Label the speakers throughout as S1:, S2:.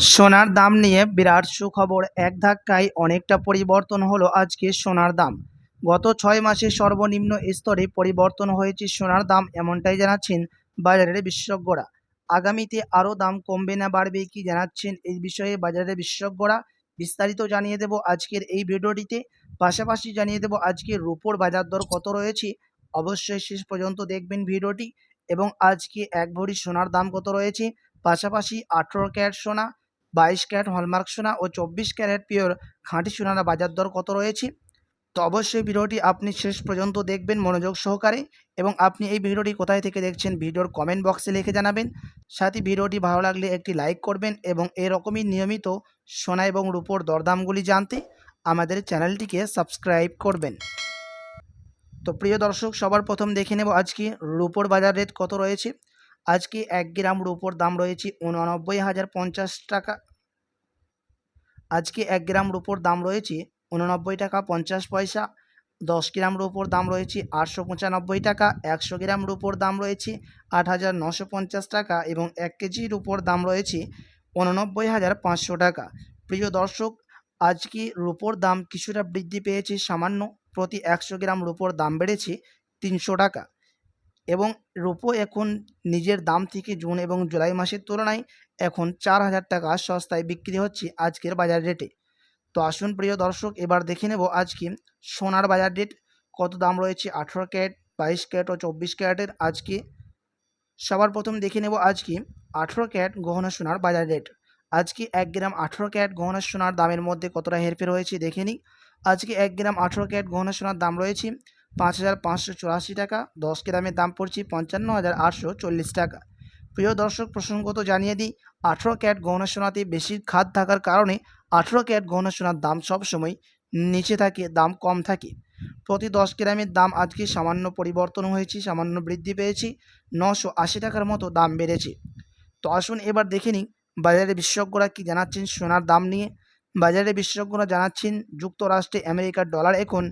S1: সোনার দাম নিয়ে বিরাট সুখবর। এক ধাক্কায় অনেকটা পরিবর্তন হলো আজকে সোনার দাম। গত ছয় মাসে সর্বনিম্ন স্তরে পরিবর্তন হয়েছে সোনার দাম, এমনটাই জানাচ্ছেন বাজারের বিশেষজ্ঞরা। আগামীতে আরও দাম কমবে না বাড়বে কি জানাচ্ছেন এই বিষয়ে বাজারের বিশেষজ্ঞরা বিস্তারিত জানিয়ে দেব আজকের এই ভিডিওটিতে। পাশাপাশি জানিয়ে দেব আজকে রুপোর বাজার দর কত রয়েছে। অবশ্যই শেষ পর্যন্ত দেখবেন ভিডিওটি এবং আজকে এক ভরি সোনার দাম কত রয়েছে। পাশাপাশি আঠেরো ক্যারেট সোনা বাইশ ক্যারেট হলমার্ক সোনা ও চব্বিশ ক্যারেট পিওর খাঁটি সোনার বাজার দর কত রয়েছে? তো অবশ্যই ভিডিওটি আপনি শেষ পর্যন্ত দেখবেন মনোযোগ সহকারে এবং আপনি এই ভিডিওটি কোথায় থেকে দেখছেন ভিডিওর কমেন্ট বক্সে লিখে জানাবেন। সাথে ভিডিওটি ভালো লাগলে একটি লাইক করবেন এবং এরকমই নিয়মিত সোনা এবং রূপোর দরদামগুলি জানতে আমাদের চ্যানেলটিকে সাবস্ক্রাইব করবেন। তো প্রিয় দর্শক, সবার প্রথম দেখে নেব আজকে রূপোর বাজার রেট কত রয়েছে? আজকে এক গ্রাম রূপোর দাম রয়েছে উননব্বই হাজার পঞ্চাশ টাকা। আজকে এক গ্রাম রূপোর দাম রয়েছে উননব্বই টাকা পঞ্চাশ পয়সা। দশ গ্রাম রূপোর দাম রয়েছে আটশো পঁচানব্বই টাকা। একশো গ্রাম রূপোর দাম রয়েছে আট হাজার নশো পঞ্চাশ টাকা এবং এক কেজি রূপোর দাম রয়েছে উননব্বই হাজার পাঁচশো টাকা। প্রিয় দর্শক, আজকে রূপোর দাম কিছুটা বৃদ্ধি পেয়েছে সামান্য। প্রতি একশো গ্রাম রূপোর দাম বেড়েছে তিনশো টাকা। এবং রূপো এখন নিজের দাম থেকে জুন এবং জুলাই মাসের তুলনায় এখন চার হাজার টাকা সস্তায় বিক্রি হচ্ছে আজকের বাজার রেটে। তো আসুন প্রিয় দর্শক, এবার দেখে নেব আজকে সোনার বাজার রেট। কত দাম রয়েছে? আঠেরো ক্যারেট, বাইশ ক্যারেট ও চব্বিশ ক্যারেটের আজকে। সবার প্রথম দেখে নেব আজকে আঠেরো ক্যারেট গহনা সোনার বাজার রেট। আজকে এক গ্রাম আঠেরো ক্যারেট গহনা সোনার দামের মধ্যে কতটা হেরফের হয়েছে দেখে নিই। আজকে এক গ্রাম আঠেরো ক্যারেট গহনা সোনার দাম রয়েছে পাঁচ হাজার পাঁচশো চুরাশি টাকা। দশ গ্রামের দাম পড়ছে পঞ্চান্ন হাজার আটশো চল্লিশ টাকা। প্রিয় দর্শক, প্রসঙ্গত জানিয়ে দিই, আঠেরো ক্যাট গহনা সোনাতে বেশি খাদ থাকার কারণে আঠেরো ক্যাট গহনা সোনার দাম সবসময় নিচে থাকে, দাম কম থাকে। প্রতি দশ গ্রামের দাম আজকে সামান্য পরিবর্তন হয়েছে, সামান্য বৃদ্ধি পেয়েছে, নশো আশি টাকার মতো দাম বেড়েছে। তো আসুন এবার দেখে নিই বাজারে বিশেষজ্ঞরা কী জানাচ্ছেন সোনার দাম নিয়ে? বাজারে বিশেষজ্ঞরা জানাচ্ছেন, যুক্তরাষ্ট্রে আমেরিকার ডলার এখন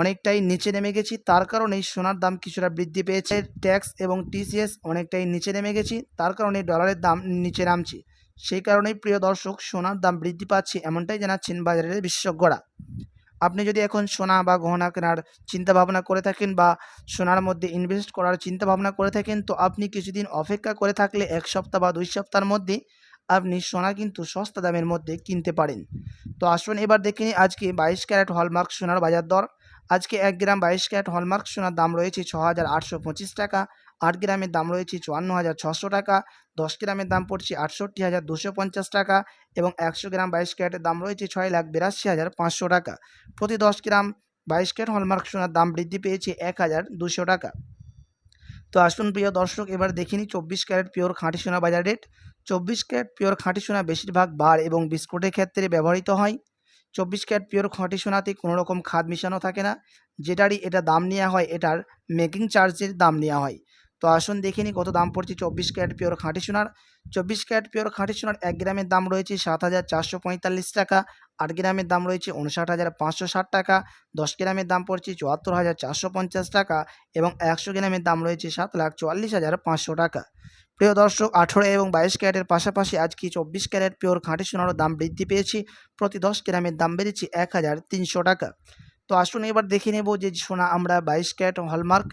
S1: অনেকটাই নিচে নেমে গেছি। তার কারণেই সোনার দাম কিছুটা বৃদ্ধি পেয়েছে। ট্যাক্স এবং টিসিএস অনেকটাই নিচে নেমে গেছি। তার কারণে ডলারের দাম নিচে নামছে। সেই কারণেই প্রিয় দর্শক, সোনার দাম বৃদ্ধি পাচ্ছে এমনটাই জানাচ্ছেন বাজারের বিশেষজ্ঞরা। আপনি যদি এখন সোনা বা গহনা কেনার চিন্তা ভাবনা করে থাকেন বা সোনার মধ্যে ইনভেস্ট করার চিন্তা ভাবনা করে থাকেন, তো আপনি কিছুদিন অপেক্ষা করে থাকলে এক সপ্তাহ বা দুই সপ্তাহের মধ্যে আপনি সোনা কিন্তু সস্তা দামের মধ্যে কিনতে পারেন। তো আসুন এবার দেখে নিই আজকে বাইশ ক্যারেট হলমার্ক সোনার বাজার দর। আজকে এক গ্রাম বাইশ ক্যারেট হলমার্ক সোনার দাম রয়েছে ছ হাজার আটশো পঁচিশ টাকা। আট গ্রামের দাম রয়েছে চুয়ান্ন হাজার ছশো টাকা। দশ গ্রামের দাম পড়ছে আটষট্টি হাজার দুশো পঞ্চাশ টাকা এবং একশো গ্রাম বাইশ ক্যারেটের দাম রয়েছে ছয় লাখ বিরাশি হাজার পাঁচশো টাকা। প্রতি দশ গ্রাম বাইশ ক্যারেট হলমার্ক সোনার দাম বৃদ্ধি পেয়েছে এক হাজার দুশো টাকা। তো আসুন প্রিয় দর্শক, এবার দেখিনি চব্বিশ ক্যারেট পিওর খাঁটি সোনা বাজার রেট। চব্বিশ ক্যারেট পিওর খাঁটি সোনা বেশিরভাগ বার এবং বিস্কুটের ক্ষেত্রে ব্যবহৃত হয়। চব্বিশ ক্যারেট পিওর খাঁটি সোনাতে কোনো রকম খাদ মিশানো থাকে না। যেটারই এটা দাম নেওয়া হয়, এটার মেকিং চার্জের দাম নেওয়া হয়। তো আসুন দেখে নিই কত দাম পড়ছে চব্বিশ ক্যারেট পিওর খাঁটি সোনার। চব্বিশ ক্যারেট পিওর খাঁটি সোনার এক গ্রামের দাম রয়েছে সাত হাজার চারশো পঁয়তাল্লিশ টাকা, আট গ্রামের দাম রয়েছে উনষাট হাজার পাঁচশো ষাট টাকা, দশ গ্রামের দাম পড়ছে চুয়াত্তর হাজার চারশো পঞ্চাশ টাকা এবং একশো গ্রামের দাম রয়েছে সাত লাখ চুয়াল্লিশ হাজার পাঁচশো টাকা। প্রিয় দর্শক, আঠেরো এবং বাইশ ক্যারেটের পাশাপাশি আজকে চব্বিশ ক্যারেট পিওর খাঁটি সোনারও দাম বৃদ্ধি পেয়েছে? প্রতি দশ গ্রামের দাম বেড়েছে এক হাজার তিনশো টাকা। তো আসুন এবার দেখে নেব যে সোনা আমরা বাইশ ক্যারেট হলমার্ক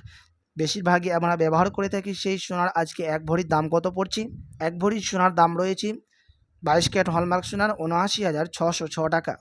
S1: বেশিরভাগই আমরা ব্যবহার করে থাকি, সেই সোনার আজকে এক ভরির দাম কত পড়ছে? এক ভরির সোনার দাম রয়েছে বাইশ ক্যারেট হলমার্ক সোনার উনআশি হাজার ছশো ছ টাকা।